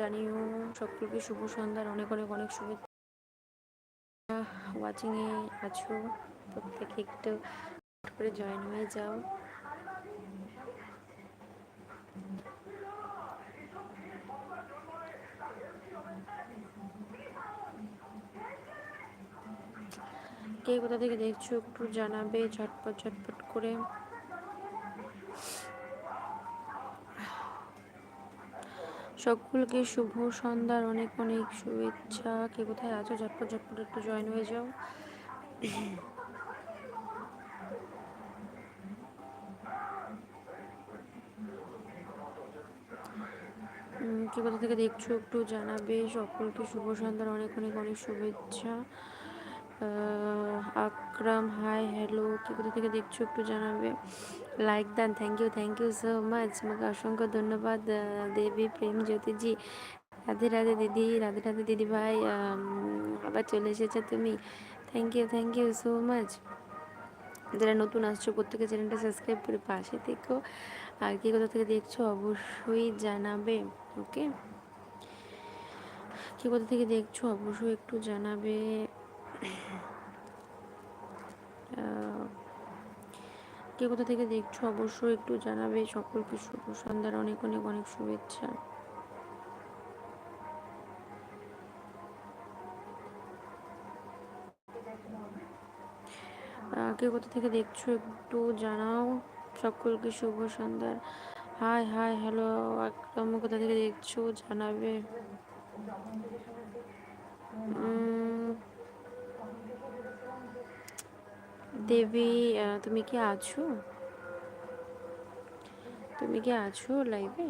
জানিও সকলকে শুভ সন্ধ্যার। অনেক অনেক অনেক শুভেচ্ছা। ওয়াচিংয়ে আছো, প্রত্যেকে একটু করে জয়েন হয়ে যাও। কে কোথা থেকে দেখছ একটু জানাবে, ঝটপট ঝটপট করে। সকলকে শুভ সন্ধ্যার অনেক অনেক শুভেচ্ছা। কে কোথায় আছো? ঝটপট ঝটপট একটু জয়েন হয়ে যাও। কে কোথা থেকে দেখছ একটু জানাবে। সকলকে শুভ সন্ধ্যার অনেক অনেক অনেক শুভেচ্ছা। আকরাম হাই হ্যালো কি কোথা থেকে দেখছ একটু জানাবে। Like then thank you thank you so much আমাকে অসংখ্য ধন্যবাদ দেবী, প্রেম জ্যোতিজি রাধে রাধে দিদি, রাধে রাধে দিদি ভাই আবার চলে এসেছে তুমি। Thank you thank you so much যারা নতুন আসছো, প্রত্যেকে চ্যানেলটা সাবস্ক্রাইব করে পাশে থেকো। আর কি কোথা থেকে দেখছ, অবশ্যই জানাবে ওকে কি কোথা থেকে দেখছ, অবশ্যই একটু জানাবে। কে কোথা থেকে দেখছ? অবশ্যই একটু জানাবে। সকলকে শুভ সন্ধ্যার অনেক অনেক অনেক শুভেচ্ছা। কে কোথা থেকে দেখছ একটু জানাও। সকলকে শুভ সন্ধ্যার হাই হাই, হ্যালো, একদম কোথা থেকে দেখছ? জানাবে। দেবী তুমি কি আছো? তুমি কি আছো লাইভে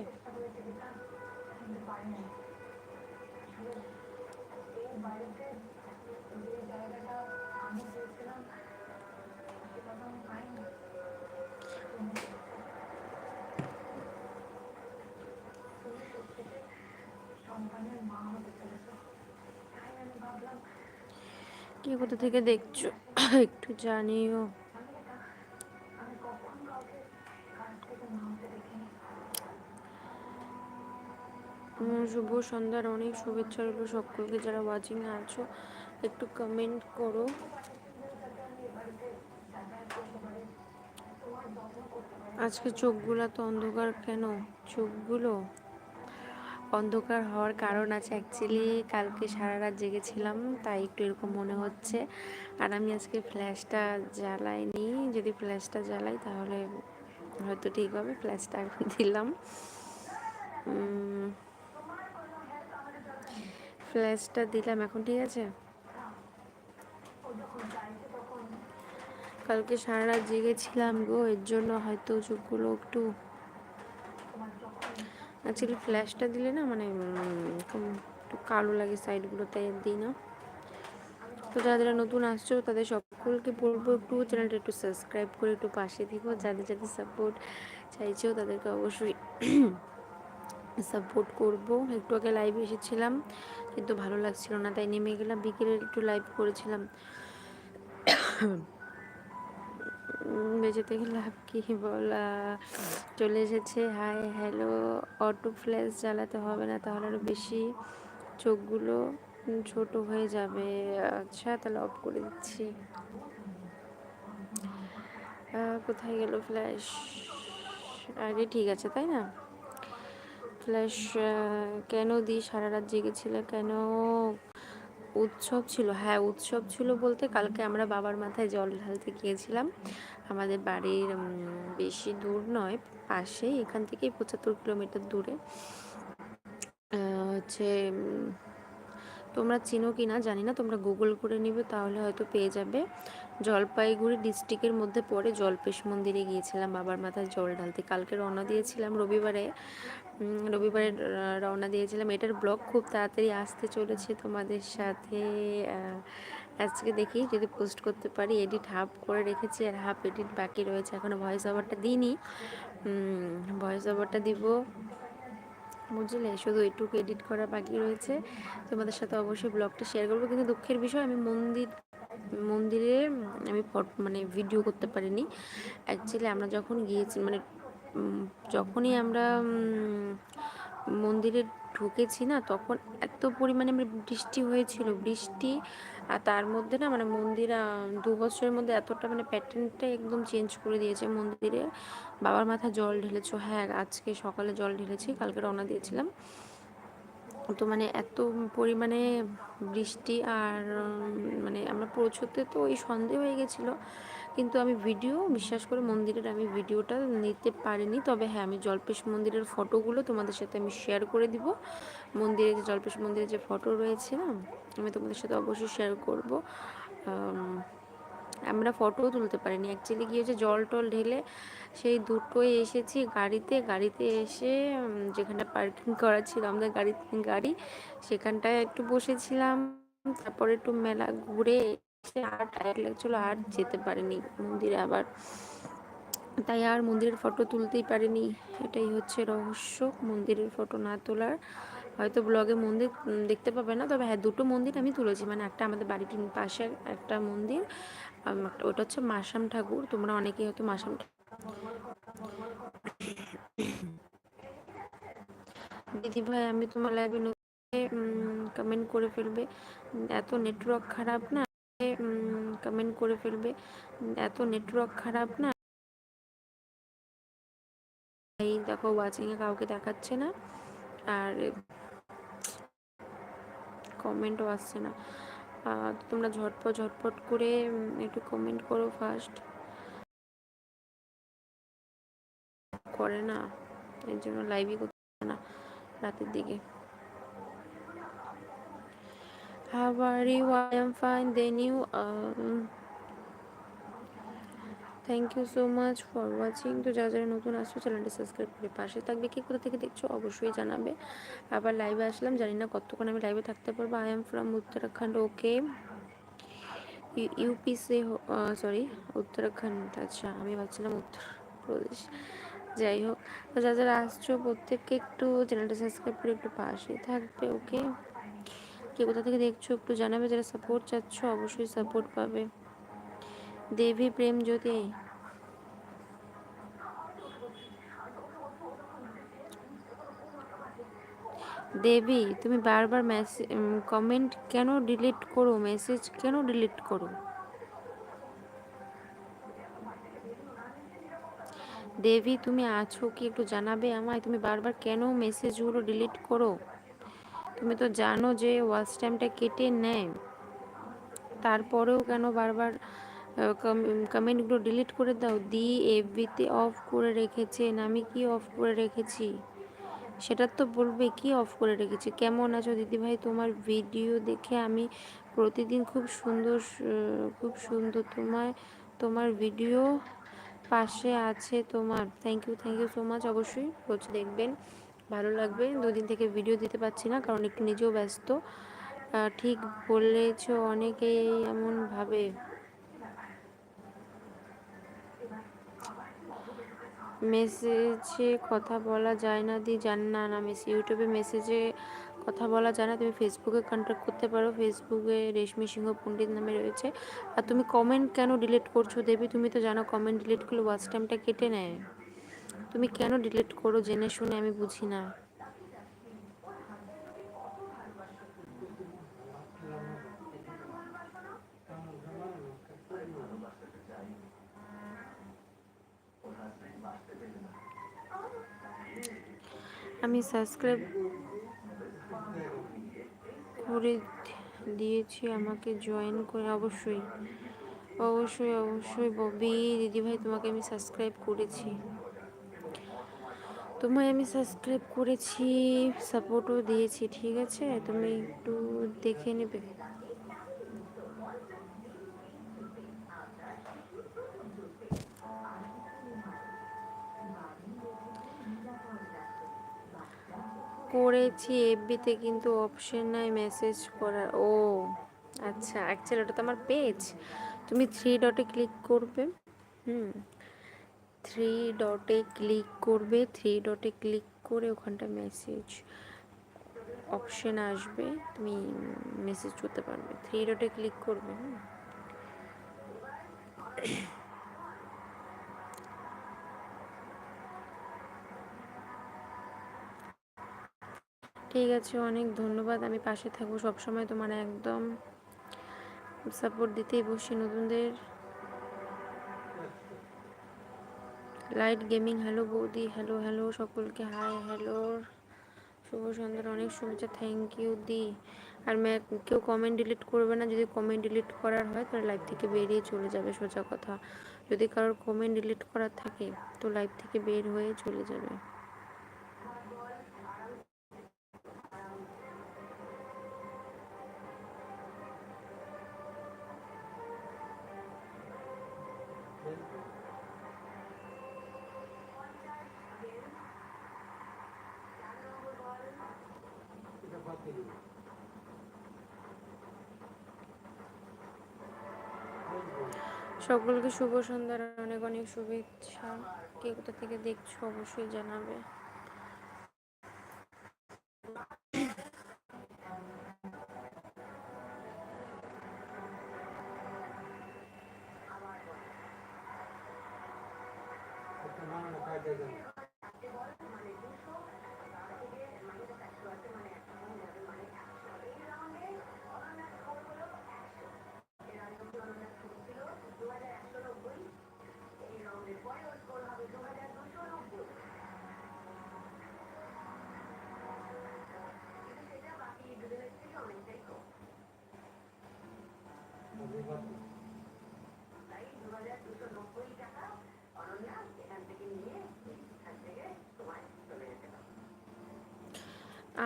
কে কোথা থেকে দেখছ? একটু জানিও। শুভ সন্ধ্যার অনেক শুভেচ্ছা রইল সকলকে যারা ওয়াচিং আছো। একটু কমেন্ট করো। আজকে চোখগুলো তো অন্ধকার কেন? চোখগুলো? অন্ধকার হওয়ার কারণ আছে অ্যাকচুয়ালি কালকে সারা রাত জেগেছিলাম, তাই একটু এরকম মনে হচ্ছে। আর আমি আজকে ফ্ল্যাশটা জ্বালাইনি, যদি ফ্ল্যাশটা জ্বালাই তাহলে হয়তো ঠিক হবে ফ্ল্যাশটা দিলাম। ফ্ল্যাশটা দিলাম এখন, ঠিক আছে? কালকে সারা রাত জেগেছিলাম গো, এর জন্য হয়তো চোখগুলো একটু অ্যাকচুয়ালি ফ্ল্যাশটা দিলে না মানে একটু কালো লাগে সাইডগুলো তাই দিই না। তো যারা যারা নতুন আসছো, তাদের সকলকে বলব একটু চ্যানেলটা একটু সাবস্ক্রাইব করে একটু পাশে থেকো। যাদের যাদের সাপোর্ট চাইছেও তাদেরকে অবশ্যই সাপোর্ট করব। একটু আগে লাইভ এসেছিলাম, কিন্তু ভালো লাগছিল না, তাই নেমে গেলাম। বিকেলে একটু লাইভ করেছিলাম। বেঁচে থেকে লাভ কি বলা? চলে এসেছে হাই হ্যালো। অটো ফ্ল্যাশ জ্বালাতে হবে না, তাহলে আরও বেশি চোখগুলো ছোট হয়ে যাবে। আচ্ছা তাহলে অফ করে দিচ্ছি। কোথায় গেল ফ্ল্যাশ? আগে ঠিক আছে, তাই না? ফ্ল্যাশ কেন দিই? সারা রাত জেগেছিল কেন? উৎসব ছিল হ্যাঁ উৎসব ছিল বলতে কালকে আমরা বাবার মাথায় জল ঢালতে গিয়েছিলাম। আমাদের বাড়ির বেশি দূর নয়, পাশেই, এখান থেকেই পঁচাত্তর কিলোমিটার দূরে। হচ্ছে তোমরা চিনো কি না জানি না, তোমরা গুগল করে নিবে, তাহলে হয়তো পেয়ে যাবে। জলপাইগুড়ি ডিস্ট্রিক্টের মধ্যে পড়ে জলপেশ মন্দিরে গিয়েছিলাম, বাবার মাথায় জল ঢালতে। কালকে রওনা দিয়েছিলাম রবিবারে রবিবারে রওনা দিয়েছিলাম। এটার ব্লগ খুব তাড়াতাড়ি আসতে চলেছে তোমাদের সাথে আজকে দেখি যদি পোস্ট করতে পারি এডিট হাফ করে রেখেছি আর হাফ এডিট বাকি রয়েছে। এখনও ভয়েস ওভারটা দিইনি। ভয়েস ওভারটা দিব। বুঝলে? শুধু এটুকু এডিট করা বাকি রয়েছে। তোমাদের সাথে অবশ্যই ব্লগটা শেয়ার করব। কিন্তু দুঃখের বিষয়, আমি মন্দির, মন্দিরে, আমি ফটো মানে ভিডিও করতে পারিনি। অ্যাকচুয়ালি আমরা যখন গিয়েছি মানে যখনই আমরা মন্দিরে ঢুকেছি না, তখন এত পরিমাণে মানে বৃষ্টি হয়েছিল। বৃষ্টি আর তার মধ্যে না মানে মন্দির দু বছরের মধ্যে এতটা মানে প্যাটার্নটা একদম চেঞ্জ করে দিয়েছে মন্দিরে। বাবার মাথা জল ঢেলেছো হ্যাঁ আজকে সকালে জল ঢেলেছি, কালকে রওনা দিয়েছিলাম। তো মানে এত পরিমাণে বৃষ্টি আর মানে আমরা পৌঁছতে তো ওই সন্ধে হয়ে গেছিল। কিন্তু আমি ভিডিও বিশ্বাস করে মন্দিরের আমি ভিডিওটা নিতে পারিনি। তবে হ্যাঁ আমি জলপেশ মন্দিরের ফটোগুলো তোমাদের সাথে আমি শেয়ার করে দিব। মন্দিরে যে জলপেশ মন্দিরের যে ফটো রয়েছে না আমি তোমাদের সাথে অবশ্যই শেয়ার করব। আমরা ফটোও তুলতে পারিনি। অ্যাকচুয়ালি কী হয়েছে, জল টল ঢেলে সেই দুটোই এসেছি গাড়িতে। গাড়িতে এসে যেখানে পার্কিং করা ছিল আমাদের গাড়ি গাড়ি, সেখানটায় একটু বসেছিলাম। তারপরে একটু মেলা ঘুরে এসে আর টায়ার লাগছিল, আর যেতে পারিনি মন্দিরে আবার। তাই আর মন্দিরের ফটো তুলতেই পারিনি। এটাই হচ্ছে রহস্য, মন্দিরের ফটো না তোলার। হয়তো ব্লগে মন্দির দেখতে পাবে না। তবে হ্যাঁ দুটো মন্দির আমি তুলেছি। মানে একটা আমাদের বাড়ির পাশের একটা মন্দির ওটা হচ্ছে মাসাম ঠাকুর। তোমরা অনেকেই হয়তো মাসাম দিদি ভাই, আমি তোমার লাইভে কমেন্ট করে ফেলবে। এত নেটওয়ার্ক খারাপ না? কমেন্ট করে ফেলবে। এত নেটওয়ার্ক খারাপ না? এই দেখো ওয়াচিংয়ে কাউকে দেখাচ্ছে না। আর কমেন্টও আসছে না তোমরা ঝটপট ঝটপট করে একটু কমেন্ট করো ফার্স্ট করে না এর জন্য লাইভই করতে না রাতের দিকে How are you? I am fine. Then you. Um, thank you so much for watching তো যারা যারা নতুন আসছো চ্যানেলটি সাবস্ক্রাইব করে পাশে থাকবে। কি কোথা থেকে দেখছ, অবশ্যই জানাবে। আবার লাইভে আসলাম, জানি না কতক্ষণ আমি লাইভে থাকতে পারব। I am from Uttarakhand okay UP say sorry Uttarakhand আচ্ছা আমি ভাবছিলাম উত্তরপ্রদেশ। যাই হোক, তো যারা যারা আসছো, প্রত্যেককে একটু চ্যানেলটা সাবস্ক্রাইব করে একটু পাশে থাকবে ওকে কে কোথা থেকে দেখছ, একটু জানাবে। যারা সাপোর্ট চাচ্ছ, অবশ্যই সাপোর্ট পাবে। দেবী প্রেম জ্যোতি। দেবী, তুমি বারবার কমেন্ট কেন ডিলিট করো? মেসেজ কেন ডিলিট করো? দেবী, তুমি আছো কি একটু জানাবে আমায়? তুমি বারবার কেন মেসেজগুলো ডিলিট করো? তুমি তো জানো যে ওয়াচ টাইমটা কেটে নেয়। তারপরেও কেন বারবার কমেন্টগুলো ডিলিট করে দাও। দি এফবিতে অফ করে রেখেছেন। আমি কি অফ করে রেখেছি? সেটা তো বলবে, কি অফ করে রেখেছি? কেমন আছো দিদিভাই? তোমার ভিডিও দেখে আমি প্রতিদিন খুব সুন্দর খুব সুন্দর তোমার তোমার ভিডিও পাশে আছে তোমার। Thank you thank you so much অবশ্যই রোজ দেখবেন। ভালো লাগবে। দুদিন থেকে ভিডিও দিতে পারছি না, কারণ একটু নিজেও ব্যস্ত। ঠিক বলেছ অনেকেই এমন ভাবে মেসেজে কথা বলা যায় না, দি জান না না, মেসে ইউটিউবে মেসেজে কথা বলা যায় না, তুমি ফেসবুকে কন্ট্যাক্ট করতে পারো, ফেসবুকে রেশমি সিংহ পণ্ডিত নামে রয়েছে। আর তুমি কমেন্ট কেন ডিলিট করছ দেবী? তুমি তো জানো কমেন্ট ডিলিট করলে ওয়াচ টাইমটা কেটে নেয়। তুমি কেন ডিলিট করো? জেনে শুনে আমি বুঝি না। আমি সাবস্ক্রাইব করে দিয়েছি, আমাকে জয়েন করে অবশ্যই। অবশ্যই অবশ্যই ববি, দিদিভাই, তোমাকে আমি সাবস্ক্রাইব করেছি। তোমায় আমি সাবস্ক্রাইব করেছি সাপোর্টও দিয়েছি, ঠিক আছে? তুমি একটু দেখে নেবে। করেছি এফবিতে কিন্তু অপশন নাই মেসেজ করার। ও আচ্ছা অ্যাকচুয়ালি ওটা তো আমার পেজ তুমি থ্রি ডটে ক্লিক করবে, হুম থ্রি ডটে ক্লিক করবে থ্রি ডটে ক্লিক করে ওখানটা মেসেজ অপশন আসবে, তুমি মেসেজ করতে পারবে। থ্রি ডটে ক্লিক করবে, হুম। ঠিক আছে, অনেক ধন্যবাদ। আমি পাশে থাকব সবসময় তোমার একদম সাপোর্ট দিতেই বসি নতুনদের। লাইট গেমিং হ্যালো বৌদি হ্যালো হ্যালো সকলকে হাই হ্যালো শুভ সন্ধ্যার অনেক শুভেচ্ছা থ্যাংক ইউ দি। আর ম্যা কেউ কমেন্ট ডিলিট করবে না, যদি কমেন্ট ডিলিট করার হয়, তাহলে লাইভ থেকে বেরিয়ে চলে যাবে, সোজা কথা। যদি কারোর কমেন্ট ডিলিট করার থাকে, তো লাইভ থেকে বের হয়ে চলে যাবে। সকলকে শুভ সন্ধ্যার অনেক অনেক শুভেচ্ছা। কে কোথা থেকে দেখছ অবশ্যই জানাবে।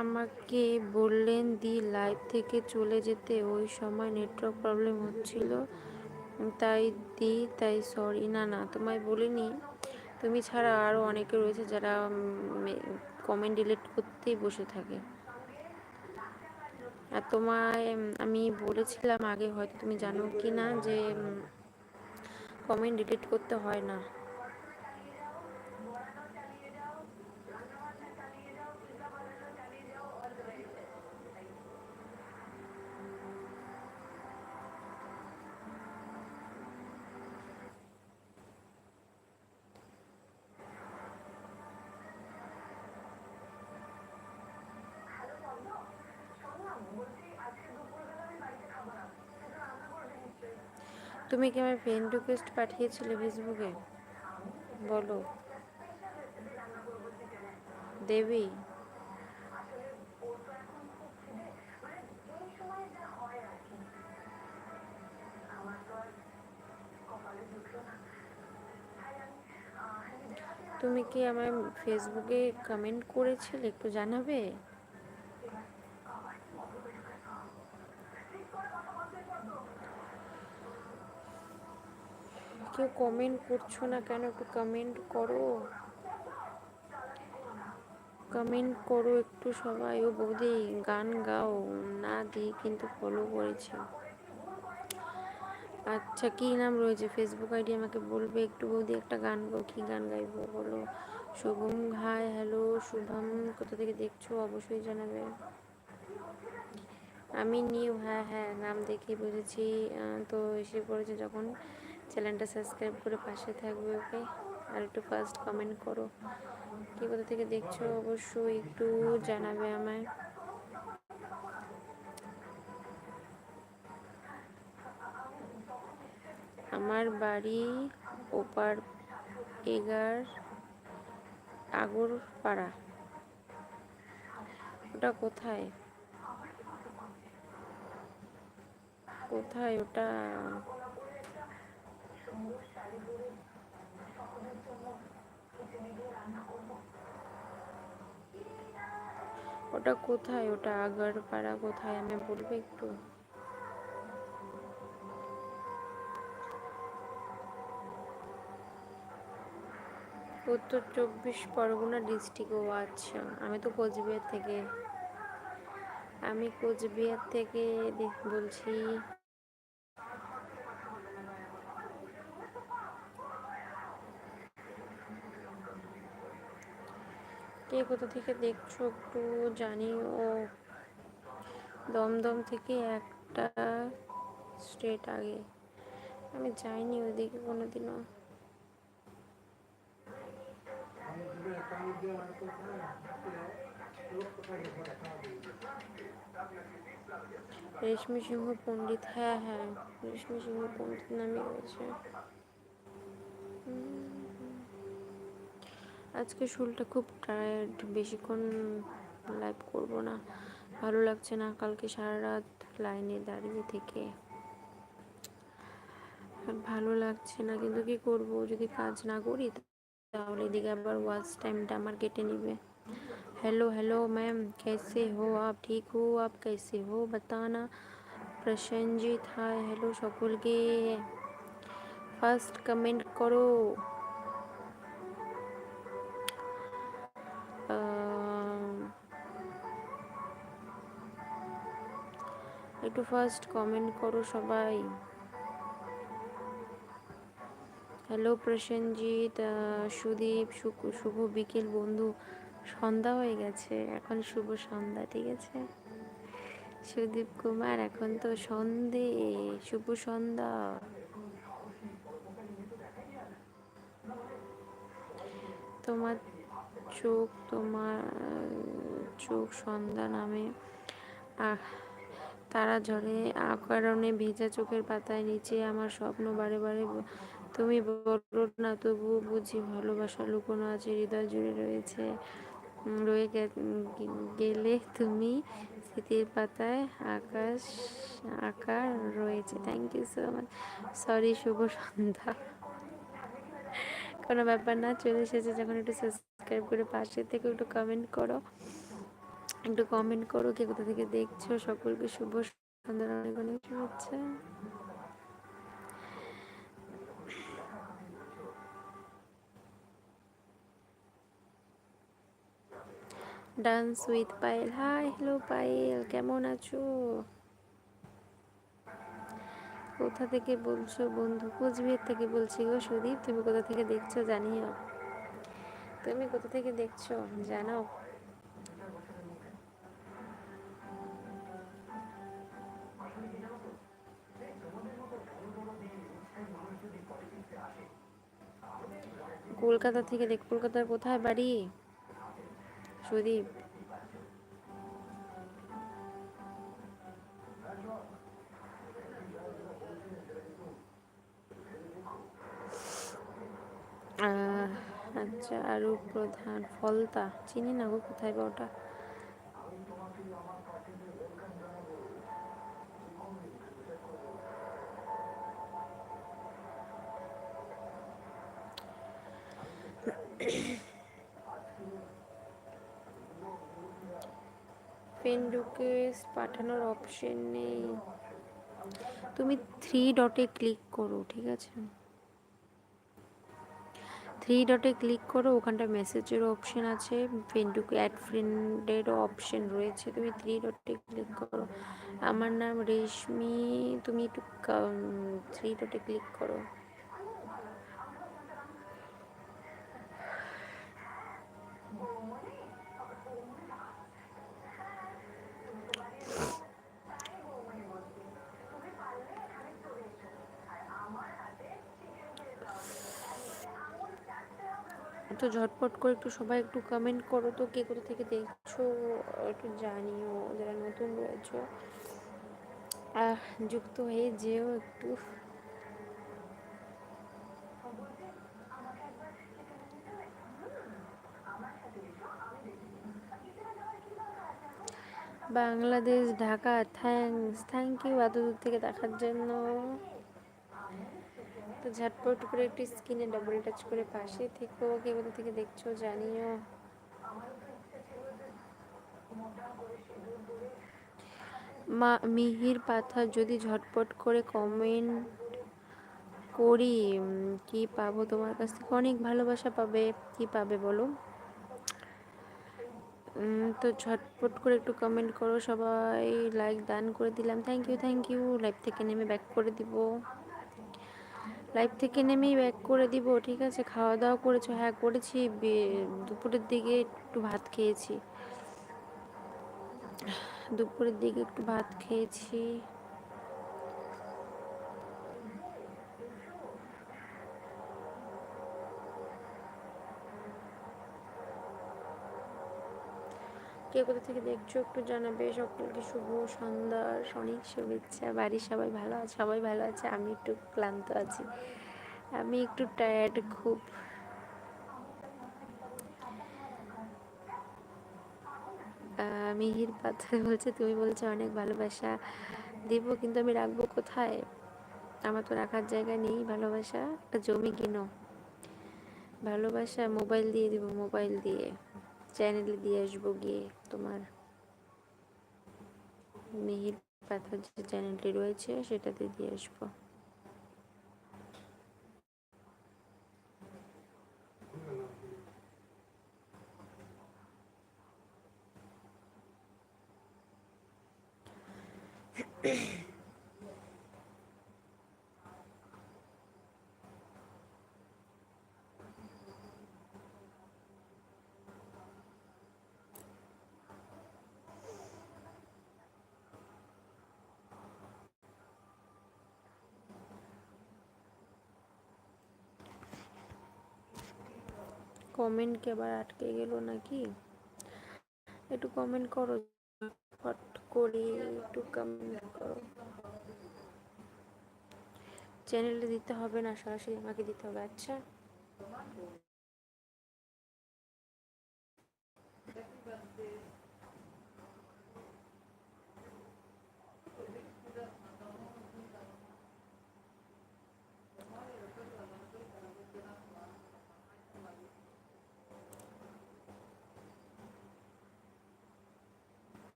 আমাকে বললেন দি লাইভ থেকে চলে যেতে ওই সময় নেটওয়ার্ক প্রবলেম হচ্ছিল। তাই দি, তাই সরি। না না, তোমায় বলিনি। তুমি ছাড়া আরও অনেকে রয়েছে যারা কমেন্ট ডিলিট করতেই বসে থাকে। আর তোমায় আমি বলেছিলাম আগে, হয়তো তুমি জানো কি না যে কমেন্ট ডিলিট করতে হয় না। তুমি কি আমার ফ্রেন্ড রিকোয়েস্ট পাঠিয়েছিলে ফেসবুকে বলো। দেবী। তুমি কি আমার ফেসবুকে কমেন্ট করেছিলে? একটু জানাবে? কেউ কমেন্ট করছ না কেন? একটু কমেন্ট করো। কমেন্ট করো একটু সবাই। ও বৌদি, গান গাও। না দিই, কিন্তু ফলো করেছি। আচ্ছা কী নাম রয়েছে? ফেসবুক আইডি আমাকে বলবে। একটু বৌদি, একটা গান গাও। কী গান গাইবো বলো? Shubham hi hello Shubham. কোথা থেকে দেখছ? অবশ্যই জানাবে। আমি নিউ হ্যাঁ হ্যাঁ নাম দেখে বুঝেছি। তো এসে পড়েছে যখন। চ্যানেলটা সাবস্ক্রাইব করে পাশে থাকবে, ওকে? আর একটু ফার্স্ট কমেন্ট করো। কি কোথা থেকে দেখছ অবশ্যই একটু জানাবে আমায়। আমার বাড়ি ওপার এগার আগরপাড়া। ওটা কোথায়? কোথায় ওটা? ওটা কোথায়? ওটা আগারপাড়া কোথায়? আমি বলব একটু। উত্তর চব্বিশ পরগনা ডিস্ট্রিক্ট ও আচ্ছা। আমি তো কোচবিহার থেকে। আমি কোচবিহার থেকে বলছি কে কোথা থেকে দেখছ একটু জানি জানিও। দমদম থেকে একটা স্ট্রেট আগে। আমি যাইনি ওইদিকে কোনোদিনও। রেশমি সিংহ পণ্ডিত হ্যাঁ হ্যাঁ রেশমি সিংহ পণ্ডিত নামে রয়েছে। আজকে শুলটা খুব টায়ার্ড বেশিক্ষণ লাইভ করব না ভালো লাগছে না কালকে সারা রাত লাইনে দাঁড়িয়ে থেকে ভালো লাগছে না কিন্তু কি করব যদি কাজ না করি তাহলে এদিকে আবার ওয়াচ টাইমটা আমার কেটে নিবে हेलो हेलो मैम कैसे हो आप ठीक हो आप कैसे हो बताना प्रसन्नजीत हाय हेलो সকলকে ফার্স্ট কমেন্ট করো একটু ফার্স্ট কমেন্ট করো সবাই। হ্যালো প্রসেনজিৎ সুদীপ শুভ বিকেল বন্ধু। সন্ধ্যা হয়ে গেছে, এখন শুভ সন্ধ্যা, ঠিক আছে? সুদীপ কুমার, এখন তো সন্ধে, শুভ সন্ধ্যা। তোমার চোখ তোমার, চোখ সন্ধ্যা নামে। তারা ঝরে আকারণে ভেজা চোখের পাতায় নিচে আমার স্বপ্ন বারে বারে তুমি বলো না, তবুও বুঝি ভালোবাসা লুকোনো আছে, হৃদয় জুড়ে রয়েছে। রয়ে গেলে তুমি স্মৃতির পাতায় আকাশ, আকার রয়েছে। Thank you so much sorry শুভ সন্ধ্যা। কোনো ব্যাপার না, চলে এসেছে। যখন একটু সাবস্ক্রাইব করে পাশে থেকে একটু কমেন্ট করো। একটু কমেন্ট করো কে কোথা থেকে দেখছ। সকলকে শুভ সন্ধ্যার অনেক অনেক শুভেচ্ছা। Dance with Payel hi hello Payel কেমন আছো? কোথা থেকে বলছো বন্ধু? কোচবিহার থেকে বলছি গো সুদীপ, তুমি কোথা থেকে দেখছ জানিও। তুমি কোথা থেকে দেখছ জানাও কলকাতা থেকে দেখ, কলকাতার কোথায় বাড়ি? সুদীপ। আচ্ছা আরও প্রধান ফলতা। চিনি না গো, কোথায় বা ওটা? ফ্রেন্ড পাঠানোর অপশন নেই। তুমি থ্রি ডটে ক্লিক করো, ঠিক আছে? থ্রি ডটে ক্লিক করো, ওখানটা মেসেজের অপশন আছে ফ্রেন্ড অ্যাড ফ্রেন্ডেরও অপশন রয়েছে, তুমি থ্রি ডটে ক্লিক করো। আমার নাম রেশমি, তুমি একটু থ্রি ডটে ক্লিক করো। তো ঝটপট করে একটু সবাই একটু কমেন্ট করো তো, কে কোথা থেকে দেখছ, একটু জানিও যারা নতুন রয়েছো। যুক্ত হয়ে যেও একটু। Bangladesh, Dhaka thanks thank you এত দূর থেকে দেখার জন্য। তো ঝটপট করে একটু স্কিনে ডাবল টাচ করে পাশে থেকো কে কোথা থেকে দেখছ, জানিও। মা, মিহির পাথর, যদি ঝটপট করে কমেন্ট করি কি পাবো তোমার কাছ থেকে? অনেক ভালোবাসা পাবে, কি পাবে বলো? তো ঝটপট করে একটু কমেন্ট করো, সবাই লাইক দান করে দিলাম। Thank you thank you live থেকে নেমে ব্যাক করে দিব। লাইভ থেকে নেমেই ব্যাক করে দিব, ঠিক আছে? খাওয়া দাওয়া করেছ? হ্যাঁ করেছি। দুপুরের দিকে একটু ভাত খেয়েছি। দুপুরের দিকে একটু ভাত খেয়েছি। কে কোথা থেকে দেখছ একটু জানাবে। সকলকে শুভ সন্ধ্যার অনেক শুভেচ্ছা, বাড়ির সবাই ভালো আছে? সবাই ভালো আছে? আমি একটু ক্লান্ত আছি। আমি একটু টায়ার্ড খুব। মিহির পাথর বলছে, তুমি বলছো অনেক ভালোবাসা দিব, কিন্তু আমি রাখব কোথায়? আমার তো রাখার জায়গা নেই, ভালোবাসা? একটা জমি কিনো। ভালোবাসা, মোবাইল দিয়ে দিব, মোবাইল দিয়ে। চ্যানেলে দিয়ে আসব গিয়ে তোমার মিহির পাথর যে চ্যানেলটি রয়েছে সেটাতে দিয়ে আসব। কমেন্ট কি আবার আটকে গেল নাকি? একটু কমেন্ট করো ফট করে একটু কমেন্ট করো। চ্যানেলে দিতে হবে না, সরাসরি আমাকে দিতে হবে আচ্ছা?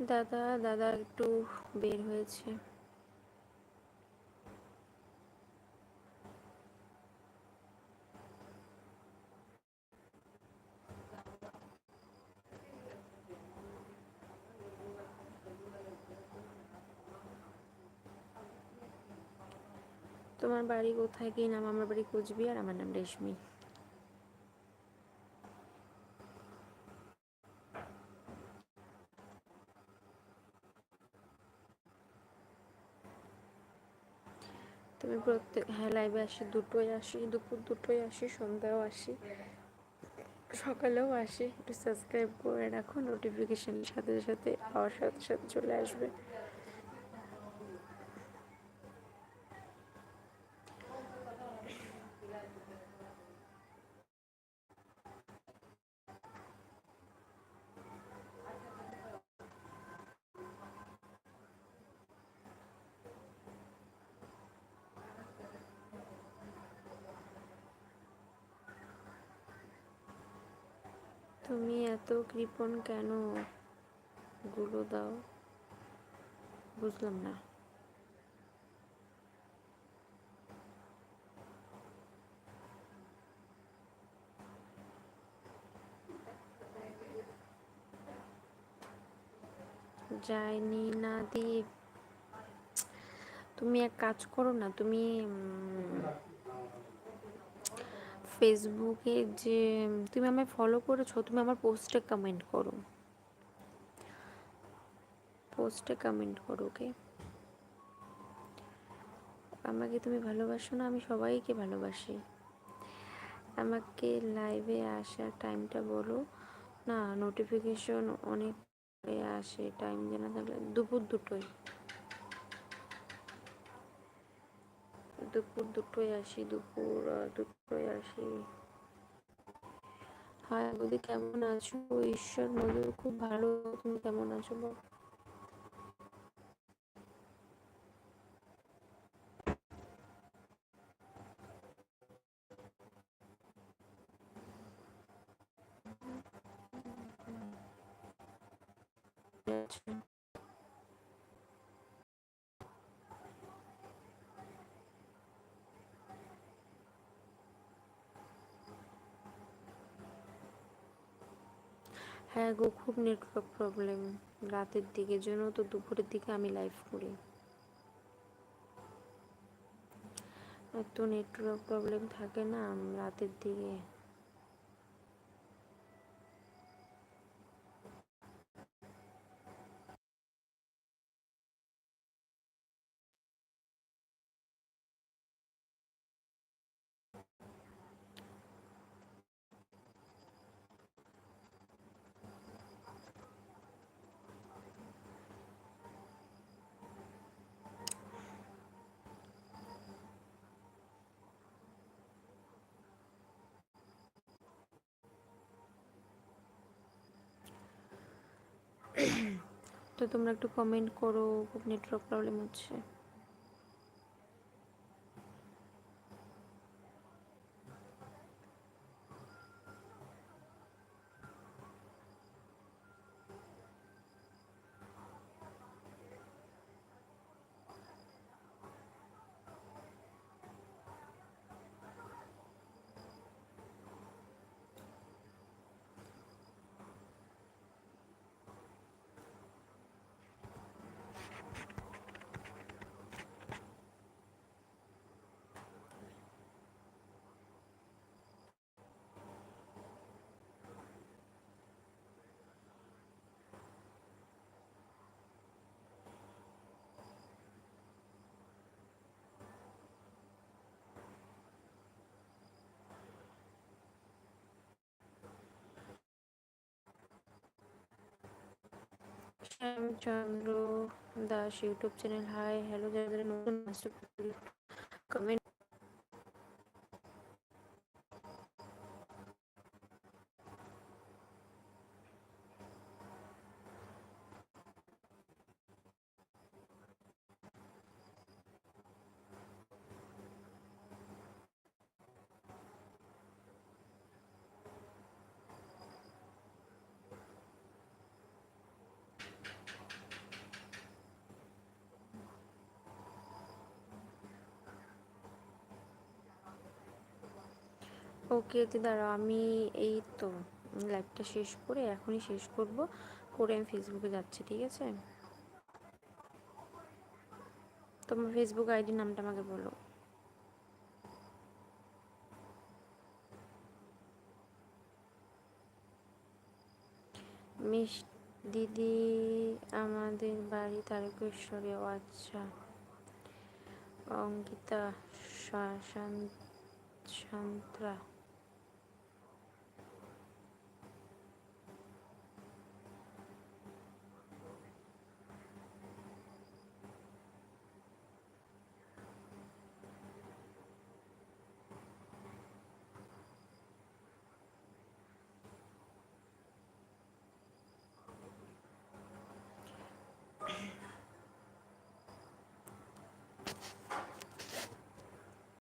দাদা দাদা একটু বের হয়েছে। তোমার বাড়ি কোথায়? কি নাম? আমার বাড়ি কোচবিহার। আমার নাম রেশমি। প্রত্যেক হ্যাঁ লাইভে আসি, দুটোই আসি, দুপুর দুটোই আসি, সন্ধ্যাও আসি, সকালেও আসি। একটু সাবস্ক্রাইব করে রাখো নোটিফিকেশানের সাথে সাথে আওয়ার সাথে সাথে চলে আসবে। তুমি এত কৃপণ কেন? গুলো দাও। বুঝলাম না। যায়নি না দিয়ে তুমি এক কাজ করো না, তুমি ফেসবুকে যে, তুমি আমায় ফলো করেছ, তুমি আমার পোস্টে কমেন্ট করো। পোস্টে কমেন্ট করো ওকে আমাকে তুমি ভালোবাসো না, আমি সবাইকে ভালোবাসি। আমাকে লাইভে আসার টাইমটা বলো। না নোটিফিকেশন অনেক আসে টাইম জানা থাকলে, দুপুর দুটোই দুপুর দুটোই আসি, দুপুর দুটোই আসি। হ্যাঁ বৌদি কেমন আছো? ঈশ্বর, মধুর, খুব ভালো। তুমি কেমন আছো বল? হ্যাঁ গো, খুব নেটওয়ার্ক প্রবলেম রাতের দিকে জন্য তো দুপুরের দিকে আমি লাইভ করি। এত নেটওয়ার্ক প্রবলেম থাকে না রাতের দিকে। তো তোমরা একটু কমেন্ট করো খুব নেটওয়ার্ক প্রবলেম হচ্ছে। Shyamchandra Das YouTube channel hi hello যারা যারা নতুন কমেন্ট ওকে তো দাঁড়াও, আমি এই তো লাইভটা শেষ করে এখনই শেষ করব, করে আমি ফেসবুকে যাচ্ছি, ঠিক আছে? তোমার ফেসবুক আইডি নামটা আমাকে বলো। মিস দিদি, আমাদের বাড়ি তারকেশ্বরে, ও আচ্ছা। অঙ্কিতা সান্ত্রা